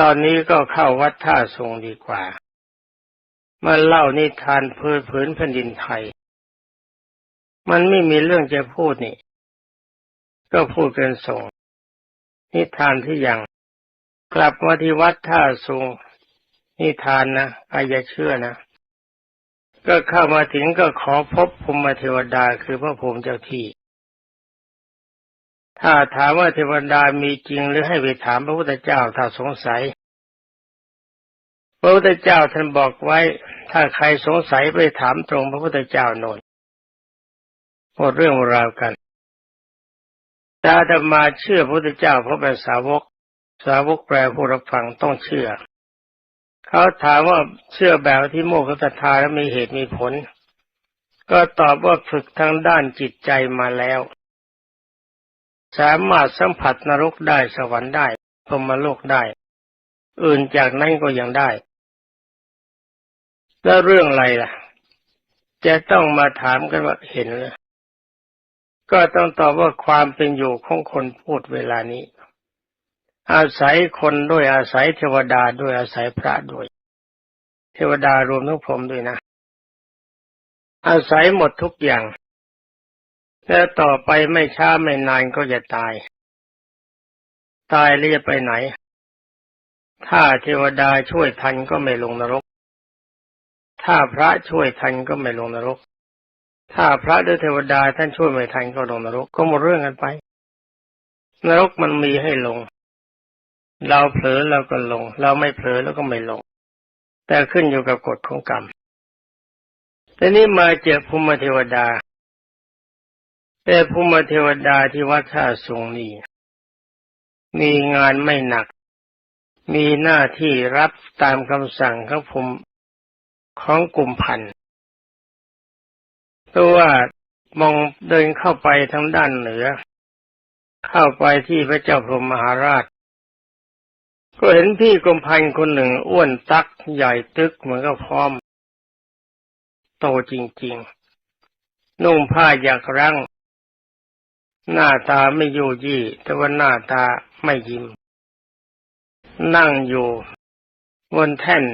ตอนนี้ก็เข้าวัดท่าทรงดีกว่า มาเล่านิทานพื้นผืนแผ่นดินไทย มันไม่มีเรื่องจะพูดนี่ ก็พูดกันส่ง นิทานที่ยัง กลับมาที่วัดท่าทรงนิทานนะใครจะเชื่อนะ ก็เข้ามาถึงก็ขอพบภูมิเทวดาคือพระภูมิเจ้าที่ ถ้าถามว่าเทวดามีจริงหรือให้ไปถามพระพุทธเจ้าถ้าสงสัย พระพุทธเจ้าท่านบอกไว้ ถ้าใครสงสัยไปถามตรงพระพุทธเจ้าโนนหมดเรื่องราวกันถ้าจะมาเชื่อพระพุทธเจ้าเพราะเป็นสาวก สาวกแปลผู้รับฟังต้องเชื่อ เขาถามว่าเชื่อแบบที่โมกขตทาแล้วมีเหตุมีผล ก็ตอบว่าฝึกทางด้านจิตใจมาแล้ว สามารถสัมผัสนรกได้สวรรค์ได้พรมโลกได้ อื่นจากนั้นก็ยังได้ แล้วเรื่องอะไรล่ะ จะต้องมาถามกันว่าเห็นเลยก็ต้องตอบว่าความเป็นอยู่ของคนพูดเวลานี้ อาศัยคนด้วยอาศัยเทวดาด้วยอาศัยพระด้วย เทวดารวมทั้งพรมด้วยนะ อาศัยหมดทุกอย่าง แล้วต่อไปไม่ช้าไม่นานก็จะตาย ตายแล้วจะไปไหน ถ้าเทวดาช่วยทันก็ไม่ลงนรก ถ้าพระช่วยทันก็ไม่ลงนรก ถ้าพระหรือเทวดาท่านช่วยไม่ทันก็ลงนรกก็หมดเรื่องกันไป นรกมันมีให้ลง เราเผลอเราก็ลง เราไม่เผลอแล้วก็ไม่ลง แต่ขึ้นอยู่กับกฎของกรรมแต่นี้มาเจอภูมิเทวดา แต่ภูมิเทวดาที่วัดท่าทรงนี้มีงานไม่หนัก มีหน้าที่รับตามคำสั่งของภูมิของกลุ่มพันตัวว่ามองเดินเข้าไปทางด้านเหนือ เข้าไปที่พระเจ้าพรหมมหาราช ก็เห็นพี่กรมพันคนหนึ่งอ้วนตักใหญ่ตึกเหมือนกับพร้อม โตจริง ๆ นุ่งผ้าอยากรัง หน้าตาไม่ยู่ยี่ แต่ว่าหน้าตาไม่ยิ้ม นั่งอยู่บนแท่น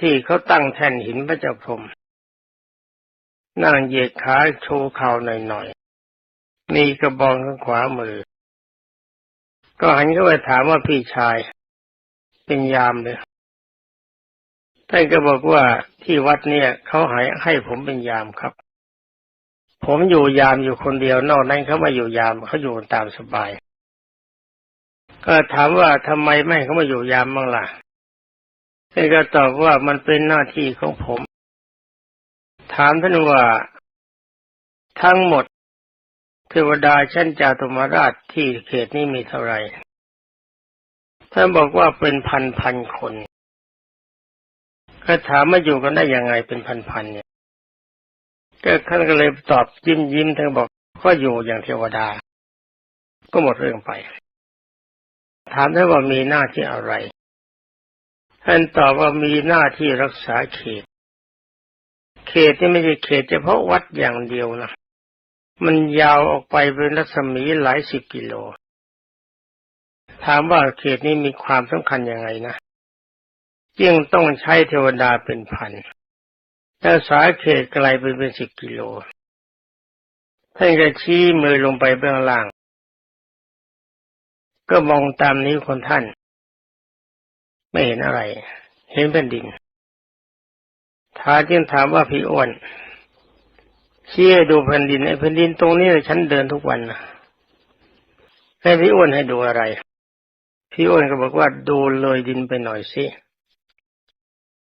ที่เขาตั้งแท่นหินพระเจ้าพรมนั่งเหยียดขาโชว์เข่าหน่อยๆ มีกระบองข้างขวามือ ก็หันเข้าไปถามว่าพี่ชาย เป็นยามเลยท่านก็บอกว่าที่วัดเนี่ยเขาหายให้ผมเป็นยามครับ ผมอยู่ยามอยู่คนเดียวนอกนั้นเขามาอยู่ยามเขาอยู่ตามสบาย ก็ถามว่าทำไมไม่เขามาอยู่ยามบ้างล่ะท่านก็ตอบว่ามันเป็นหน้าที่ของผม ถามท่านว่า ทั้งหมดเทวดาชั้นจาตุมาราชที่เขตนี้มีเท่าไหร่ท่านบอกว่าเป็นพันพันคนก็ถามมาอยู่กันได้ยังไงเป็นพันพันเนี่ย ก็ท่านก็เลยตอบยิ้มยิ้มท่านบอกก็อยู่อย่างเทวดา ก็หมดเรื่องไป ถามท่านว่ามีหน้าที่อะไร ท่านตอบว่ามีหน้าที่รักษาเขต เขตที่ไม่ใช่เขตเฉพาะวัดอย่างเดียวนะมันยาวออกไปเป็นรัศมีหลายสิบกิโล ถามว่าเขตนี้มีความสำคัญยังไงนะจึงต้องใช้เทวดาเป็นพัน ถ้าสาเขตไกลไปเป็นสิบกิโล ท่านก็ชี้มือลงไปเบื้องล่าง ก็มองตามนิ้วคนท่าน ไม่เห็นอะไร เห็นแผ่นดินท้าจึงถามว่าพี่อ้วนชี้ให้ดูแผ่นดินไอ้แผ่นดินตรงนี้ฉันเดินทุกวันนะให้พี่อ้วนให้ดูอะไร พี่อ้วนก็บอกว่าดูเลยดินไปหน่อยสิ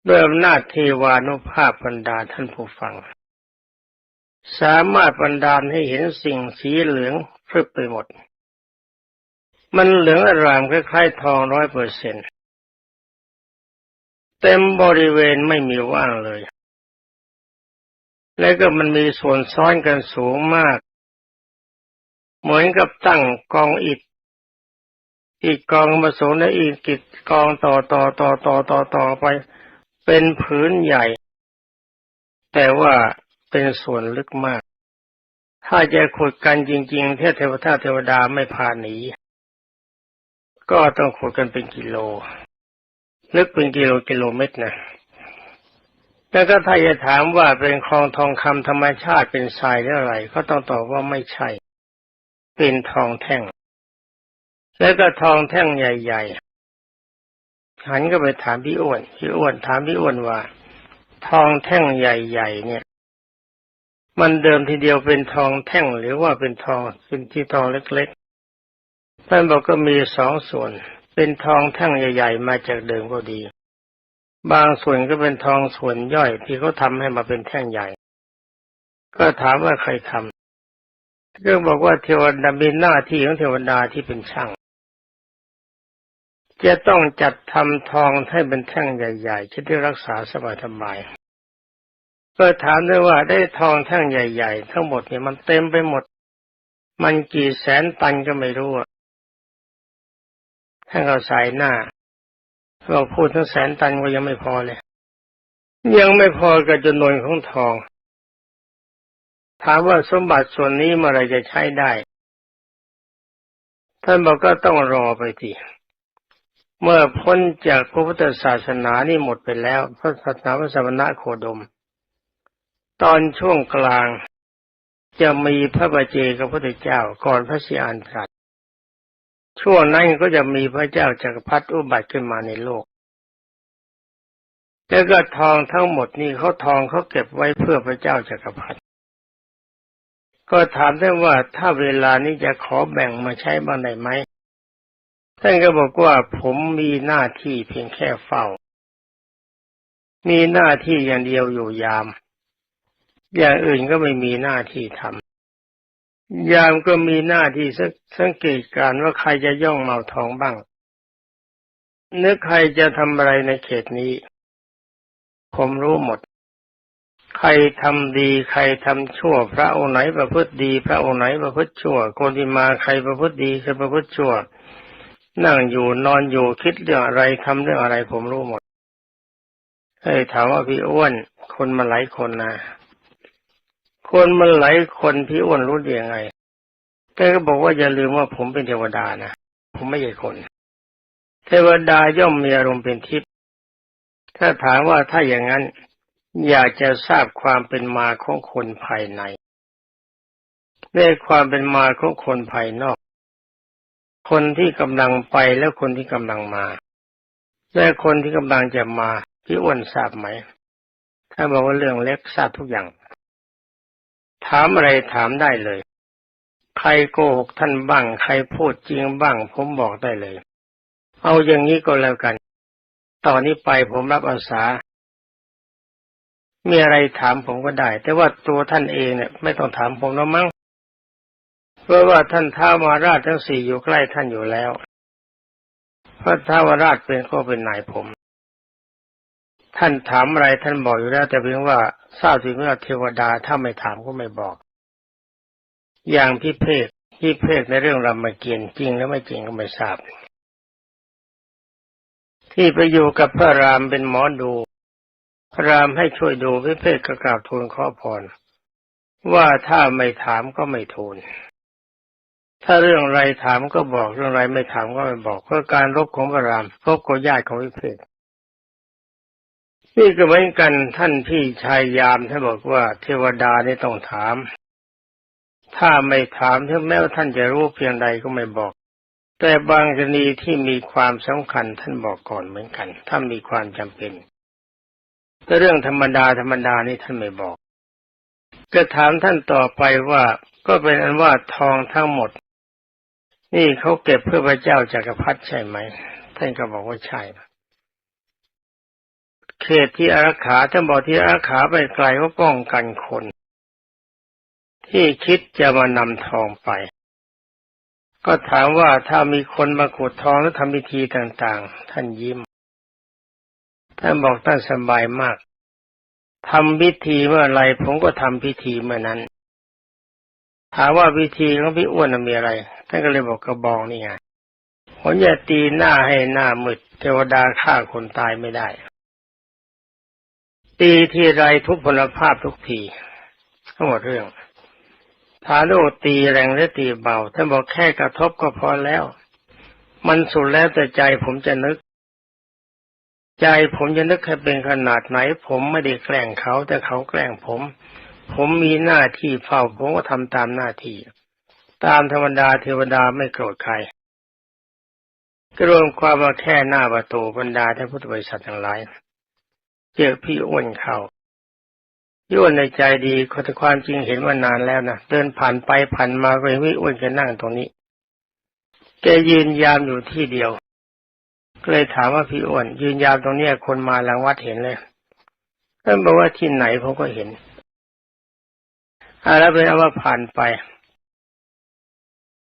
ด้วยอำนาจเทวานุภาพบรรดาท่านผู้ฟัง สามารถบรรดาลให้เห็นสิ่งสีเหลืองพรึบไปหมด มันเหลืองอารามคล้ายๆทองร้อยเปอร์เซ็นเต็มบริเวณไม่มีว่างเลย แล้วก็มันมีส่วนซ้อนกันสูงมาก เหมือนกับตั้งกองอิฐอีกกองมาสูงและอีกกิจกองต่อต่อต่อต่อต่อต่อไป เป็นผืนใหญ่ แต่ว่าเป็นส่วนลึกมาก ถ้าจะขุดกันจริงๆเทพเทวทาเทวดาไม่พาหนี ก็ต้องขุดกันเป็นกิโล ลึกเป็นกิโลกิโลเมตรนะแล้วก็ถ้าจะถามว่าเป็นคลองทองคำธรรมชาติเป็นทรายหรืออะไร ก็ต้องตอบว่าไม่ใช่ เป็นทองแท่ง แล้วก็ทองแท่งใหญ่ๆ หันก็ไปถามพี่อ้วนพี่อ้วนถามพี่อ้วนว่า ทองแท่งใหญ่ๆเนี่ย มันเดิมทีเดียวเป็นทองแท่งหรือว่าเป็นทองเป็นที่ทองเล็กๆท่านบอกก็มีสองส่วน เป็นทองแท่งใหญ่ ๆ มาจากเดิมก็ดี บางส่วนก็เป็นทองส่วนย่อยที่เขาทำให้มาเป็นแท่งใหญ่ ก็ถามว่าใครทำก็บอกว่าเทวดามีหน้าที่ของเทวดาที่เป็นช่าง จะต้องจัดทำทองให้เป็นแท่งใหญ่ๆจะได้รักษาสบายสบายๆก็ถามด้วยว่าได้ทองแท่งใหญ่ ๆ ทั้งหมดเนี่ยมันเต็มไปหมด มันกี่แสนตันก็ไม่รู้ท่านก็สายหน้าเราพูดทั้งแสนตันก็ยังไม่พอเลย ยังไม่พอกับจำนวนของทอง ถามว่าสมบัติส่วนนี้เมื่อไรจะใช้ได้ ท่านบอกก็ต้องรอไปที เมื่อพ้นจากพระพุทธศาสนานี่หมดไปแล้ว พระศาสนาพระสมณะโคดม ตอนช่วงกลางจะมีพระบาเจกับพระพุทธเจ้าก่อนพระสิอานตรัสช่วงนั้นก็จะมีพระเจ้าจักรพรรดิอุบัติขึ้นมาในโลก แล้วก็ทองทั้งหมดนี่เขาทองเขาเก็บไว้เพื่อพระเจ้าจักรพรรดิก็ถามได้ว่าถ้าเวลานี้จะขอแบ่งมาใช้บ้างได้ไหม ท่านก็บอกว่าผมมีหน้าที่เพียงแค่เฝ้า มีหน้าที่อย่างเดียวอยู่ยาม อย่างอื่นก็ไม่มีหน้าที่ทำยามก็มีหน้าที่สังเกตการว่าใครจะย่องเมาทองบ้างนึกใครจะทำอะไรในเขตนี้ ผมรู้หมด ใครทำดีใครทำชั่ว พระองค์ไหนประพฤติดี พระองค์ไหนประพฤติชั่วคนที่มาใครประพฤติดีใครประพฤติชั่ว นั่งอยู่นอนอยู่คิดเรื่องอะไรทำเรื่องอะไรผมรู้หมดเฮ้ยถามว่าพี่อ้วน คนมาหลายคนนะคนมันหลายคนพี่อ้วนรู้ได้ยังไงแกก็บอกว่าอย่าลืมว่าผมเป็นเทวดานะผมไม่ใช่คน เทวดาย่อมมีอารมณ์เป็นทิพย์ถ้าถามว่าถ้าอย่างนั้น อยากจะทราบความเป็นมาของคนภายในในความเป็นมาของคนภายนอก คนที่กำลังไปแล้วคนที่กำลังมา และคนที่กำลังจะมาพี่อ้วนทราบไหม ถ้าบอกว่าเรื่องเล็กทราบทุกอย่าง ถามอะไรถามได้เลย ใครโกหกท่านบ้าง ใครพูดจริงบ้าง ผมบอกได้เลย เอาอย่างนี้ก็แล้วกัน ตอนนี้ไปผมรับอาสา มีอะไรถามผมก็ได้ แต่ว่าตัวท่านเองเนี่ย ไม่ต้องถามผมแล้วมั้ง เพราะว่าท่านท้าวมาราชทั้งสี่อยู่ใกล้ท่านอยู่แล้ว พระท้าวราชเป็นก็เป็นนายผม ท่านถามอะไรท่านบอกอยู่แล้ว แต่เพียงว่าทราบถึงว่าเทวดาถ้าไม่ถามก็ไม่บอก อย่างพี่เพกพี่เพกในเรื่องรามเกียรติจริงแล้วไม่จริงก็ไม่ทราบ ที่ไปอยู่กับพระรามเป็นหมอดูพระรามให้ช่วยดูพี่เพกก็กราบทูลข้อพรว่าถ้าไม่ถามก็ไม่ทูล ถ้าเรื่องอะไรถามก็บอกเรื่องไรไม่ถามก็ไม่บอกเพื่อการรบของพระรามรบกับญาติของวิเพศนี่ก็เหมือนกันท่านพี่ชายยามท่านบอกว่าเทวดานี่ต้องถาม ถ้าไม่ถามถึงแม้ว่าท่านจะรู้เพียงใดก็ไม่บอก แต่บางกรณีที่มีความสำคัญท่านบอกก่อนเหมือนกัน ถ้ามีความจำเป็นแต่เรื่องธรรมดาธรรมดานี่ท่านไม่บอกก็ถามท่านต่อไปว่าก็เป็นอันว่าทองทั้งหมด นี่เขาเก็บเพื่อพระเจ้าจากักรพรรดิใช่ไหมท่านก็บอกว่าใช่เขตที่อารักขาท่านบอกที่อารักขาไปไกลว่าป้องกันคน ที่คิดจะมานำทองไป ก็ถามว่าถ้ามีคนมาขุดทองแล้วทำพิธีต่างๆ ท่านยิ้ม ท่านบอกท่านสบายมากทำพิธีเมื่อไรผมก็ทำพิธีเมื่อนั้น ถามว่าพิธีของพี่อ้วนมีอะไร ท่านก็เลยบอกกระบองนี่ไงผมจะตีหน้าให้หน้ามืดเทวดาฆ่าคนตายไม่ได้ ตีทีไรทุกพลภาพทุกทีทั้งหมดเรื่องถาโลตีแรงและตีเบาท่านบอกแค่กระทบก็พอแล้ว มันสุดแล้วแต่ใจผมจะนึก ใจผมจะนึกให้เป็นขนาดไหน ผมไม่ได้แกล้งเขาแต่เขาแกล้งผม ผมมีหน้าที่เฝ้าผมก็ทำตามหน้าที่ ตามธรรมดาเทวดาไม่โกรธใครก็รวมความว่าแค่หน้าประตูบรรดาท่านพุทธบริษัททั้งหลายเจอพี่อ้วนเข้าพี่อ้วนในใจดีเขาแต่ความจริงเห็นว่านานแล้วนะเดินผ่านไปผ่านมาก็เห็นพี่อ้วนแกนั่งตรงนี้แกยืนยามอยู่ที่เดียวก็เลยถามว่าพี่อ้วน ยืนยามตรงเนี้ยคนมาหลังวัดเห็นเลยท่านบอกว่าที่ไหนผมก็เห็นอาแล้วเป็นเอาว่าผ่านไป